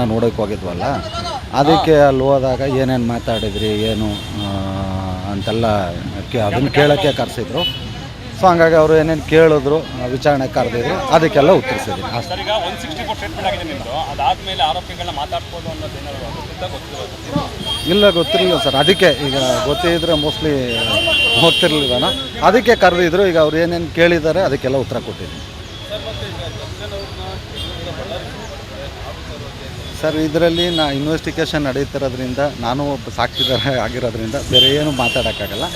ನಾವು ನೋಡೋಕೆ ಹೋಗಿದ್ವಲ್ಲ? ಅದಕ್ಕೆ ಅಲ್ಲಿ ಹೋದಾಗ ಏನೇನು ಮಾತಾಡಿದ್ರಿ ಏನು ಅಂತೆಲ್ಲ ಕೇ ಅದನ್ನು ಕೇಳೋಕ್ಕೆ ಕರೆಸಿದ್ರು. ಸೊ ಹಂಗಾಗಿ ಅವರು ಏನೇನು ಕೇಳಿದ್ರು ವಿಚಾರಣೆ ಕರೆದಿದ್ರು. ಅದಕ್ಕೆಲ್ಲ ಉತ್ತರಿಸಿದ್ರು. ಇಲ್ಲ ಗೊತ್ತಿರಲಿಲ್ಲ ಸರ್. ಅದಕ್ಕೆ ಈಗ ಗೊತ್ತಿದ್ರೆ ಮೋಸ್ಟ್ಲಿ ಗೊತ್ತಿರಲಿಲ್ಲನ ಅದಕ್ಕೆ ಕರೆದಿದ್ರು. ಈಗ ಅವ್ರು ಏನೇನು ಕೇಳಿದ್ದಾರೆ ಅದಕ್ಕೆಲ್ಲ ಉತ್ತರ ಕೊಟ್ಟಿದ್ದೀನಿ. ಸರ್ ಇದರಲ್ಲಿ ನಾ ಇನ್ವೆಸ್ಟಿಗೇಷನ್ ನಡೀತಿರೋದ್ರಿಂದ ನಾನು ಒಬ್ಬ ಸಾಕ್ಷಿದಾರ ಆಗಿರೋದ್ರಿಂದ ಬೇರೆ ಏನು ಮಾತಾಡೋಕ್ಕಾಗಲ್ಲ.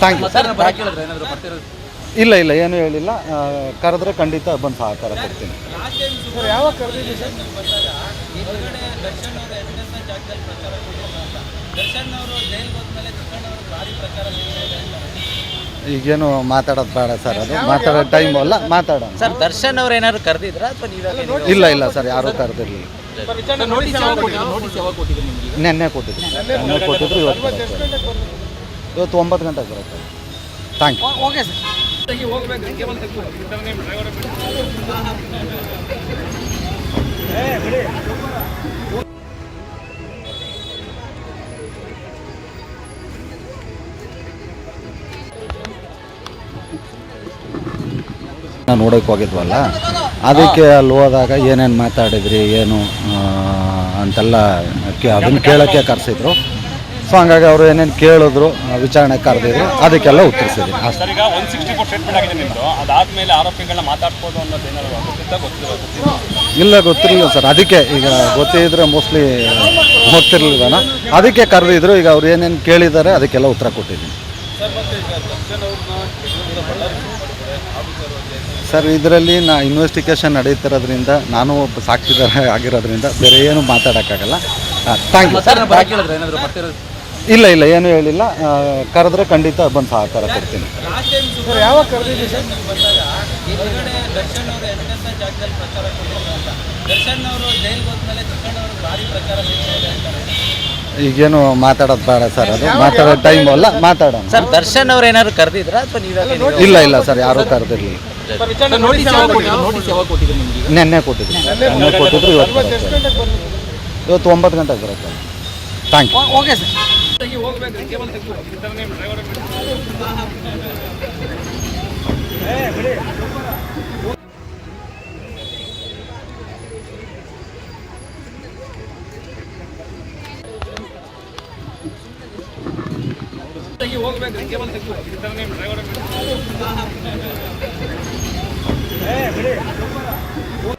ಥ್ಯಾಂಕ್ ಯು ಸರ್ ಇಲ್ಲ ಇಲ್ಲ ಏನು ಹೇಳಿಲ್ಲ. ಕರೆದ್ರೆ ಖಂಡಿತ ಬಂದು ಸಹಕಾರ ಕೊಡ್ತೀನಿ. ಈಗೇನು ಮಾತಾಡೋದು ಬೇಡ ಸರ್ ಅದು ಮಾತಾಡೋ ಟೈಮ್ ಅಲ್ಲ ಮಾತಾಡೋಣ. ಸರ್ ದರ್ಶನ್ ಅವ್ರು ಏನಾದ್ರು ಕರೆದಿದ್ರ ಅಥವಾ ನೀವೇ ಇಲ್ಲ ಇಲ್ಲ ಸರ್ ಯಾರೂ ಕರೆದಿರಲಿಲ್ಲ. ನೆನ್ನೆ ಕೊಟ್ಟಿದ್ರು? ನೆನ್ನೆ ಕೊಟ್ಟಿದ್ರು. ಇವತ್ತು ಬರುತ್ತೆ ಇವತ್ತು ಒಂಬತ್ತು ಗಂಟೆಗೆ ಬರುತ್ತೆ. Thank you okay sir. ನಾವು ನೋಡೋಕೆ ಹೋಗಿದ್ವಲ್ಲ? ಅದಕ್ಕೆ ಅಲ್ಲಿ ಹೋದಾಗ ಏನೇನು ಮಾತಾಡಿದ್ರಿ ಏನು ಆ, ಅಂತೆಲ್ಲ ಕೇ ಅದನ್ನು ಕೇಳೋಕ್ಕೆ ಕರೆಸಿದ್ರು. ಸೊ ಹಂಗಾಗಿ ಅವರು ಏನೇನು ಕೇಳಿದ್ರು ಆ, ವಿಚಾರಣೆ ಕರೆದಿದ್ರು ಅದಕ್ಕೆಲ್ಲ ಉತ್ತರಿಸಿದ್ರು. ಅಷ್ಟೇ ಸರ್ ಈಗ ಒನ್ ಸಿಕ್ಸ್ಟಿ ಫೋರ್ ಸ್ಟೇಟ್ಮೆಂಟ್ ಆಗಿದೆ ನಿಮ್ಮದು ಅದಾದ್ಮೇಲೆ ಆರೋಪಿಗಳನ್ನ ಮಾತಾಡ್ಬೋದು ಅನ್ನೋದು ಏನಾದ್ರು ಗೊತ್ತಾ ಗೊತ್ತಿರೋದು? ಇಲ್ಲ ಗೊತ್ತಿರಲಿಲ್ಲ ಸರ್. ಅದಕ್ಕೆ ಈಗ ಗೊತ್ತಿದ್ರೆ ಮೋಸ್ಟ್ಲಿ ಗೊತ್ತಿರಲಿಲ್ಲ ಅದಕ್ಕೆ ಕರೆದಿದ್ರು ಈಗ ಅವ್ರು ಏನೇನು ಕೇಳಿದ್ದಾರೆ ಅದಕ್ಕೆಲ್ಲ ಉತ್ತರ ಕೊಟ್ಟಿದ್ದೀನಿ. ಸರ್ ಇದರಲ್ಲಿ ನಾ ಇನ್ವೆಸ್ಟಿಗೇಷನ್ ನಡೀತಿರೋದ್ರಿಂದ ನಾನು ಒಬ್ಬ ಸಾಕ್ಷಿದಾರ ಆಗಿರೋದ್ರಿಂದ ಬೇರೆ ಏನು ಮಾತಾಡೋಕ್ಕಾಗಲ್ಲ. ಥ್ಯಾಂಕ್ ಯು ಸರ್ ಇಲ್ಲ ಇಲ್ಲ ಏನು ಹೇಳಿಲ್ಲ. ಆ, ಕರೆದ್ರೆ ಖಂಡಿತ ಬಂದು ಸಹಕಾರ ಕೊಡ್ತೀನಿ. ಈಗೇನು ಮಾತಾಡೋದು ಬೇಡ ಸರ್ ಅದು ಮಾತಾಡೋ ಟೈಮ್ ಅಲ್ಲ ಮಾತಾಡೋಣ. ಸರ್ ದರ್ಶನ್ ಅವ್ರು ಏನಾದ್ರು ಕರೆದಿದ್ರ ಅಥವಾ ನೀವೇ ಇಲ್ಲ ಇಲ್ಲ ಸರ್ ಯಾರೂ ಕರೆದಿರಲಿಲ್ಲ. ನೆನ್ನೆ ಕೊಟ್ಟಿದ್ರು? ನೆನ್ನೆ ಕೊಟ್ಟಿದ್ರು. ಇವತ್ತು ಇವತ್ತು ಒಂಬತ್ತು ಗಂಟೆಗೆ ಬರುತ್ತೆ. Thank you okay sir. ತೆಗಿ ಹೋಗ್ಬೇಕು ಕೇಬಲ್ ತೆಗಿ ಡ್ರೈವರ್ ಬಿಡಿ.